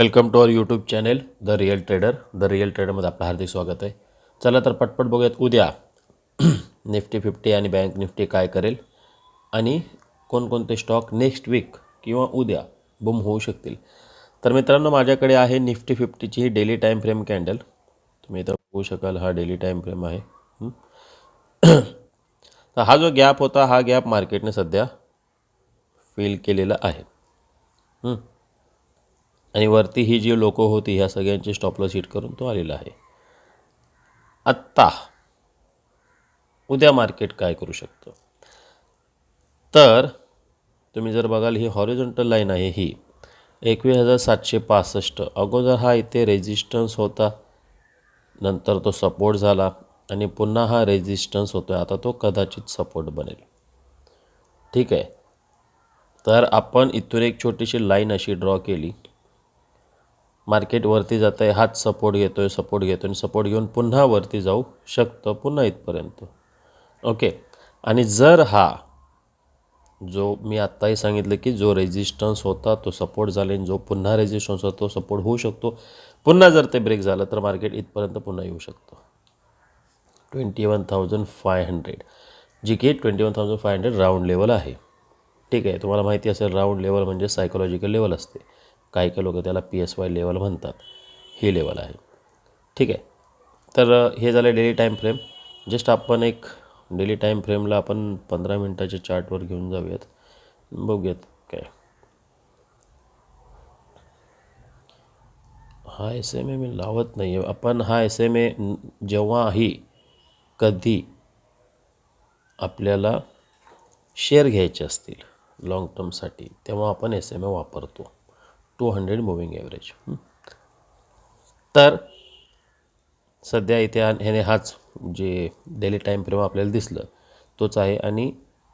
Welcome to our YouTube channel the real trader. The real ट्रेडरमध्ये आपलं हार्दिक स्वागत आहे. चला तर पटपट बघूयात उद्या निफ्टी फिफ्टी आणि बँक निफ्टी काय करेल आणि कोणकोणते स्टॉक नेक्स्ट वीक किंवा उद्या बुम होऊ शकतील. तर मित्रांनो माझ्याकडे आहे निफ्टी फिफ्टीची ही डेली टाईम फ्रेम कॅन्डल. तुम्ही इथं बघू शकाल हा डेली टाईम फ्रेम आहे. तर हा जो गॅप होता हा गॅप मार्केटने सध्या फील केलेला आहे. आणि वरती ही जी लोकं होती ह्या सगळ्यांची स्टॉपलॉस हिट करून तो आलेला आहे. आत्ता उद्या मार्केट काय करू शकतं? तर तुम्ही जर बघाल ही हॉरिझॉन्टल लाईन आहे ही. एकवीस हजार सातशे पासष्ट. अगोदर हा इथे रेजिस्टन्स होता. नंतर तो सपोर्ट झाला आणि पुन्हा हा रेजिस्टन्स होतो आहे आता तो कदाचित सपोर्ट बनेल. ठीक आहे? तर आपण इथून एक छोटीशी लाईन अशी ड्रॉ केली. मार्केट वरती जात आहे हाच सपोर्ट घेतो आहे सपोर्ट घेतो आणि सपोर्ट घेऊन पुन्हा वरती जाऊ शकतं पुन्हा इथपर्यंत. ओके आणि जर हा जो मी आत्ताही सांगितलं की जो रेजिस्टन्स होता तो सपोर्ट झाला आणि जो पुन्हा रेजिस्टन्स होता तो सपोर्ट होऊ शकतो. पुन्हा जर ते ब्रेक झालं तर मार्केट इथपर्यंत पुन्हा येऊ शकतं. Twenty one thousand five hundred जी की twenty one thousand five hundred round level आहे. ठीक आहे तुम्हाला माहिती असेल राऊंड लेवल म्हणजे सायकोलॉजिकल लेवल असते. काही काही लोक त्याला पी एस वाय लेवल म्हणतात. ही लेवल आहे. ठीक आहे. तर हे झालं डेली टाईम फ्रेम जस्ट आपण एक डेली टाईम फ्रेमला आपण पंधरा मिनटाच्या चार्टवर घेऊन जाऊयात. बघूयात काय. हा एस एम ए मी लावत नाही आहे आपण हा एस एम ए जेव्हाही कधी आपल्याला शेअर घ्यायचे असतील लाँग टर्मसाठी तेव्हा आपण एस एम ए वापरतो. Two hundred moving average. तर सध्या इथे ह्याने हाच जे डेली टाईम फ्रेम आपल्याला दिसलं तोच आहे आणि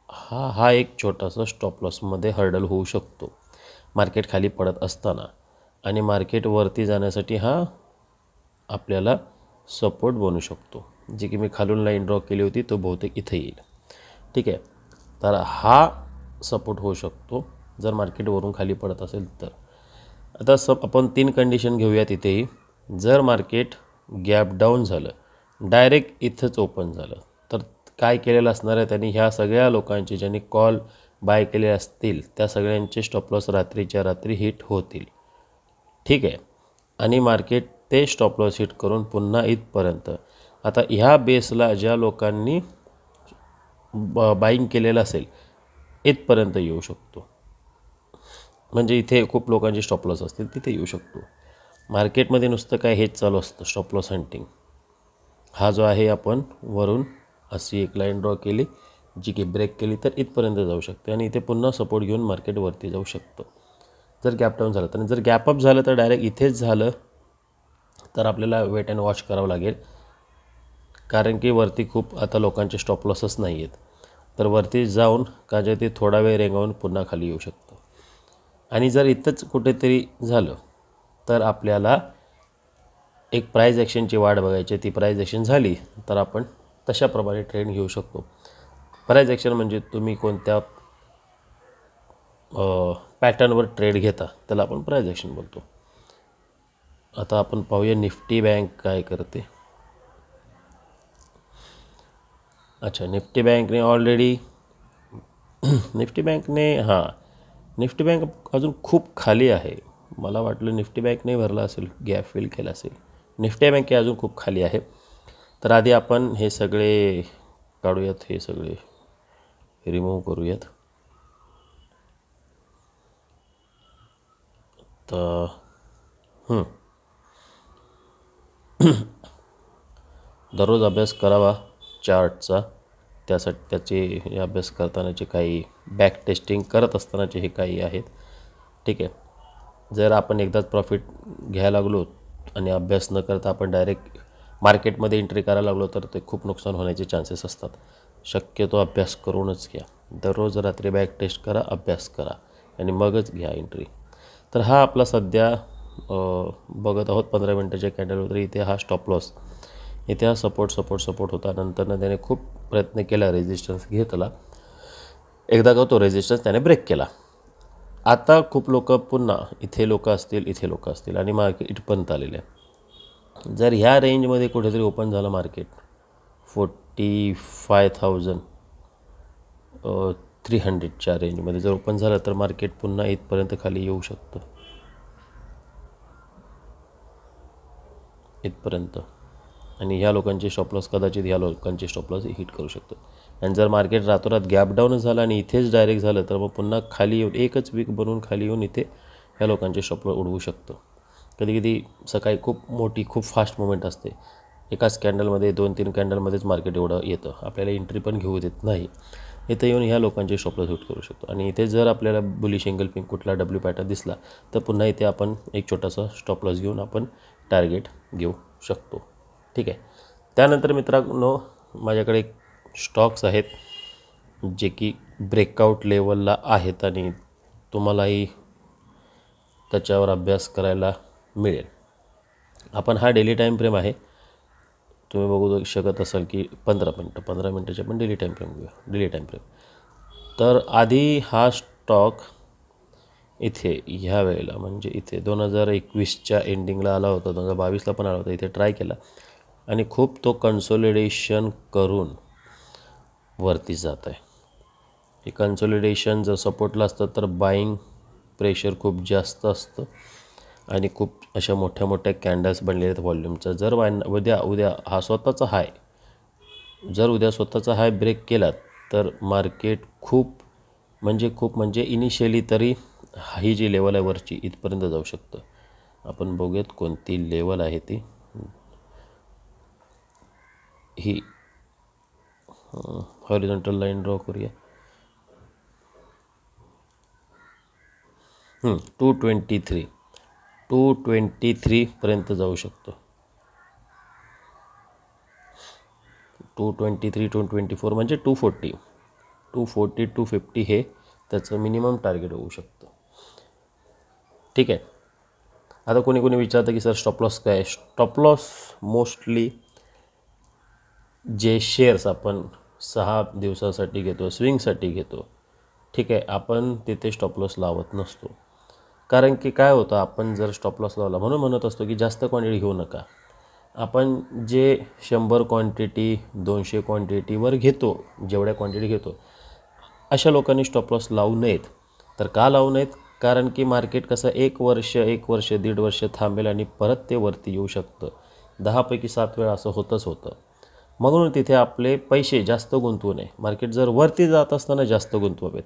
हा हा एक छोटासा स्टॉप लॉसमध्ये हर्डल होऊ शकतो. मार्केट खाली पडत असताना आणि मार्केट वरती जाण्यासाठी हा आपल्याला सपोर्ट बनू शकतो. जे की मी खालून लाईन ड्रॉ केली होती तो बहुतेक इथे येईल. ठीक आहे? तर हा सपोर्ट होऊ शकतो. जर मार्केट वरून खाली पडत असेल तर. आता सब आपण तीन कंडिशन घेऊयात इथेही. जर मार्केट गॅप डाऊन झालं डायरेक्ट इथंच ओपन झालं तर काय केलेलं असणार आहे त्यांनी? ह्या सगळ्या लोकांचे ज्यांनी कॉल बाय केले असतील त्या सगळ्यांचे स्टॉपलॉस रात्रीच्या रात्री हिट होतील. ठीक आहे? आणि मार्केट ते स्टॉपलॉस हिट करून पुन्हा इथपर्यंत. आता ह्या बेसला ज्या लोकांनी ब बाईंग केलेलं असेल इथपर्यंत येऊ शकतो. म्हणजे इथे खूप लोकांचे स्टॉपलॉस असतील तिथे येऊ शकतो. मार्केटमध्ये नुसतं काय हेच चालू असतं स्टॉपलॉस हंटिंग हा जो आहे आपण वरून अशी एक लाईन ड्रॉ केली जी की ब्रेक केली तर इथपर्यंत जाऊ शकते आणि इथे पुन्हा सपोर्ट घेऊन मार्केट वरती जाऊ शकतं. जर गॅप डाऊन झालं तर जर गॅपअप झालं तर डायरेक्ट इथेच झालं तर आपल्याला वेट अँड वॉच करावं लागेल. कारण की वरती खूप आता लोकांचे स्टॉप लॉसच नाही आहेत तर वरती जाऊन का जे ते थोडा वेळ रेंगावून पुन्हा खाली येऊ शकतं. आणि जर इथंच कुठेतरी झालं तर आपल्याला एक प्राईज ॲक्शनची वाट बघायची आहे. ती प्राईज ॲक्शन झाली तर आपण तशाप्रमाणे ट्रेंड घेऊ शकतो. प्राईज ॲक्शन म्हणजे तुम्ही कोणत्या पॅटर्नवर ट्रेड घेता त्याला आपण प्राईज ॲक्शन बोलतो. आता आपण पाहूया निफ्टी बँक काय करते. अच्छा निफ्टी बँकने ऑलरेडी निफ्टी बँकने हां निफ्टी बँक अजून खूप खाली आहे. मला वाटलं निफ्टी बँक नाही भरला असेल गॅप फिल केला असेल. निफ्टी बँक हे अजून खूप खाली आहे. तर आधी आपण हे सगळे काढूयात हे सगळे रिमूव्ह करूयात. तर दररोज अभ्यास करावा चार्टचा त्यासाठी त्याचे अभ्यास करतानाचे काही बॅक टेस्टिंग करत असतानाचे हे काही आहेत. ठीक आहे. जर आपण एकदाच प्रॉफिट घ्यायला लागलो आणि अभ्यास न करता आपण डायरेक्ट मार्केटमध्ये एंट्री करायला लागलो तर ते खूप नुकसान होण्याचे चान्सेस असतात. शक्यतो अभ्यास करूनच घ्या. दररोज रात्री बॅक टेस्ट करा अभ्यास करा आणि मगच घ्या एंट्री तर हा आपला सध्या बघत आहोत पंधरा मिनटाच्या कॅन्डलवर इथे हा स्टॉप लॉस इथे हा सपोर्ट सपोर्ट सपोर्ट होता. नंतरनं त्याने खूप प्रयत्न केला रेजिस्टन्स घेतला. एकदा का तो रेजिस्टन्स त्याने ब्रेक केला. आता खूप लोक पुन्हा इथे लोक असतील इथे लोक असतील आणि मार्केट इथपर्यंत आलेले आहे. जर ह्या रेंजमध्ये कुठेतरी ओपन झालं market forty five thousand three हंड्रेडच्या रेंजमध्ये जर ओपन झालं तर मार्केट पुन्हा इथपर्यंत खाली येऊ शकतं. इथपर्यंत. आणि ह्या लोकांचे स्टॉपलॉस कदाचित ह्या लोकांचे स्टॉपलॉस हिट करू शकतो आणि जर मार्केट रातोरात गॅप डाऊन झालं आणि इथेच डायरेक्ट झालं तर मग पुन्हा खाली येऊन एकच वीक बनवून खाली येऊन इथे ह्या लोकांचे स्टॉपलॉस उडवू शकतो. कधी कधी सकाळी खूप मोठी खूप फास्ट मुवमेंट असते. एकाच कॅन्डलमध्ये दोन तीन कॅन्डलमध्येच मार्केट एवढं येतं. आपल्याला एंट्री पण घेऊ देत नाही. इथं येऊन ह्या लोकांचे स्टॉपलॉस हिट करू शकतो. आणि इथे जर आपल्याला बुलिश शेंगल पिंक कुठला डब्ल्यू पॅटर्न दिसला तर पुन्हा इथे आपण एक छोटासा स्टॉपलॉस घेऊन आपण टार्गेट घेऊ शकतो. ठीक आहे. त्यानंतर मित्रांनो माझ्याकडे स्टॉक्स आहेत जे की ब्रेकआउट लेवलला आहेत आणि तुम्हालाही त्याच्यावर अभ्यास करायला मिळेल. आपण हा डेली टाईम फ्रेम आहे. तुम्ही बघू शकत असाल की पंधरा मिनटं पंधरा मिनटाचे पण डेली टाईम फ्रेम घेऊया. डेली टाईम फ्रेम तर आधी हा स्टॉक इथे ह्या वेळेला म्हणजे इथे दोन हजार एकवीसच्या एंडिंगला आला होता दोन हजार बावीसला पण आला होता इथे ट्राय केला. आणि खूप तो कन्सोलिडेशन करून वरती जात आहे. हे कन्सोलिडेशन जर सपोर्टला असतं तर बाईंग प्रेशर खूप जास्त असतं आणि खूप अशा मोठ्या मोठ्या कॅन्डल्स बनलेल्या आहेत व्हॉल्यूमचा जर वाय उद्या उद्या हा स्वतःचा हाय जर उद्या स्वतःचा हाय ब्रेक केला तर मार्केट खूप म्हणजे खूप म्हणजे इनिशियली तरी ही जी लेवल आहे वरची इथपर्यंत जाऊ शकतं. आपण बघूयात कोणती लेवल आहे ती. ही हॉरिझॉन्टल लाईन ड्रॉ करूया. Two twenty three two twenty थ्रीपर्यंत जाऊ शकतो. Two twenty three two twenty four म्हणजे two forty two forty two fifty हे त्याचं मिनिमम टार्गेट होऊ शकतं. ठीक आहे. आता कोणी कोणी विचारतं की सर स्टॉपलॉस काय स्टॉपलॉस मोस्टली जे शेअर्स आपण सहा दिवसासाठी घेतो स्विंगसाठी घेतो ठीक आहे आपण तिथे स्टॉपलॉस लावत नसतो. कारण की काय होतं आपण जर स्टॉपलॉस लावला म्हणून म्हणत असतो की जास्त क्वांटिटी घेऊ नका. आपण जे शंभर क्वांटिटी दोनशे क्वांटिटीवर घेतो जेवढ्या क्वांटिटी घेतो अशा लोकांनी स्टॉपलॉस लावू नयेत. तर का लावू नयेत? कारण की मार्केट कसं एक वर्ष एक वर्ष दीड वर्ष थांबेल आणि परत ते वरती येऊ शकतं. दहापैकी सात वेळा असं होतंच होतं. म्हणून तिथे आपले पैसे जास्त गुंतवू नये. मार्केट जर वरती जात असताना जास्त गुंतवावेत.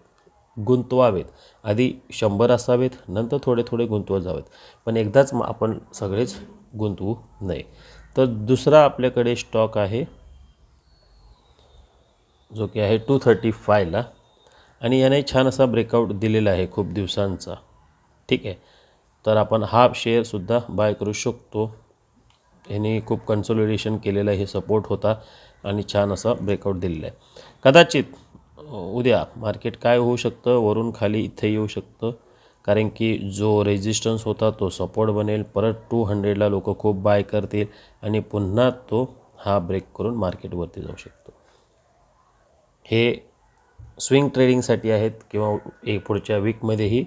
गुंतवावेत. आधी शंभर असावेत नंतर थोडे थोडे गुंतवत जावेत. पण एकदाच मग आपण सगळेच गुंतवू नये. तर दुसरा आपल्याकडे स्टॉक आहे जो की आहे टू थर्टी फायला आणि याने छान असा ब्रेकआउट दिलेला आहे खूप दिवसांचा. ठीक आहे. तर आपण हा शेअरसुद्धा बाय करू शकतो. ह्याने खूप कन्सोलिडेशन केलेलं हे सपोर्ट होता आणि छान असा ब्रेकआउट दिलेला आहे. कदाचित उद्या मार्केट काय होऊ शकतं? वरून खाली इथे येऊ शकतं. कारण की जो रेजिस्टन्स होता तो सपोर्ट बनेल. परत टू हंड्रेडला लोक खूप बाय करतील आणि पुन्हा तो हा ब्रेक करून मार्केटवरती जाऊ शकतो. हे स्विंग ट्रेडिंगसाठी आहेत किंवा एक पुढच्या वीकमध्येही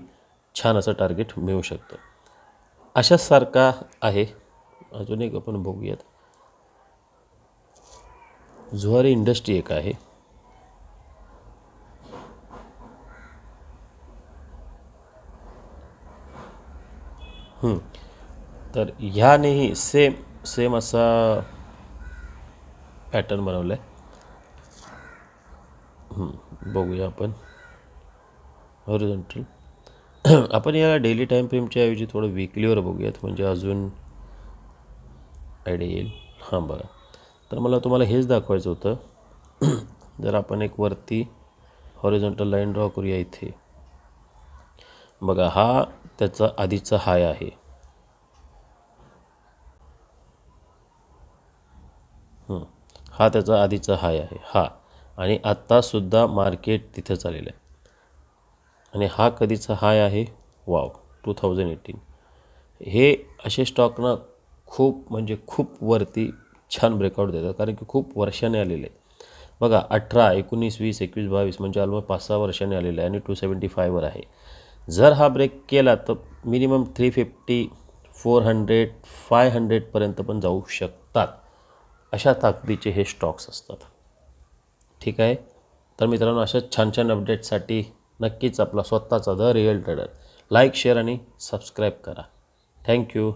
छान असं टार्गेट मिळू शकतं. अशासारखा आहे अजून एक आपण बघूयात. जुहारी इंडस्ट्री एक आहे. तर ह्यानेही सेम सेम असा पॅटर्न बनवला आहे बघूया आपण. हॉरिझॉन्टल आपण याला डेली टाईम फ्रेमच्या ऐवजी थोडं विकलीवर बघूयात. म्हणजे अजून आयडिया येईल. हां बघा तर मला तुम्हाला हेच दाखवायचं होतं. जर आपण एक वरती हॉरिझॉन्टल लाईन ड्रॉ करूया इथे. बघा हा त्याचा आधीचा हाय आहे. हा. त्याचा आधीचा हाय आहे. हा. आणि आत्तासुद्धा मार्केट तिथं चाललेलं आहे. आणि हा कधीचा हाय आहे? वाव टू थाउजंड एटीन हे असे स्टॉकनं खूप म्हणजे खूप वरती छान ब्रेकआउट देतात. कारण की खूप वर्षाने आलेले बघा अठरा एकोणीस वीस एकवीस बावीस म्हणजे ऑलमोस्ट पाच सहा वर्षाने आलेलं आहे आणि टू सेवन्टी फायवर आहे. जर हा ब्रेक केला तर minimum three fifty four hundred five हंड्रेडपर्यंत पण जाऊ शकतात. अशा ताकदीचे हे स्टॉक्स असतात. ठीक आहे? तर मित्रांनो अशा छान छान अपडेटसाठी नक्कीच आपला स्वतःचा the real trader like share आणि सबस्क्राईब करा. Thank you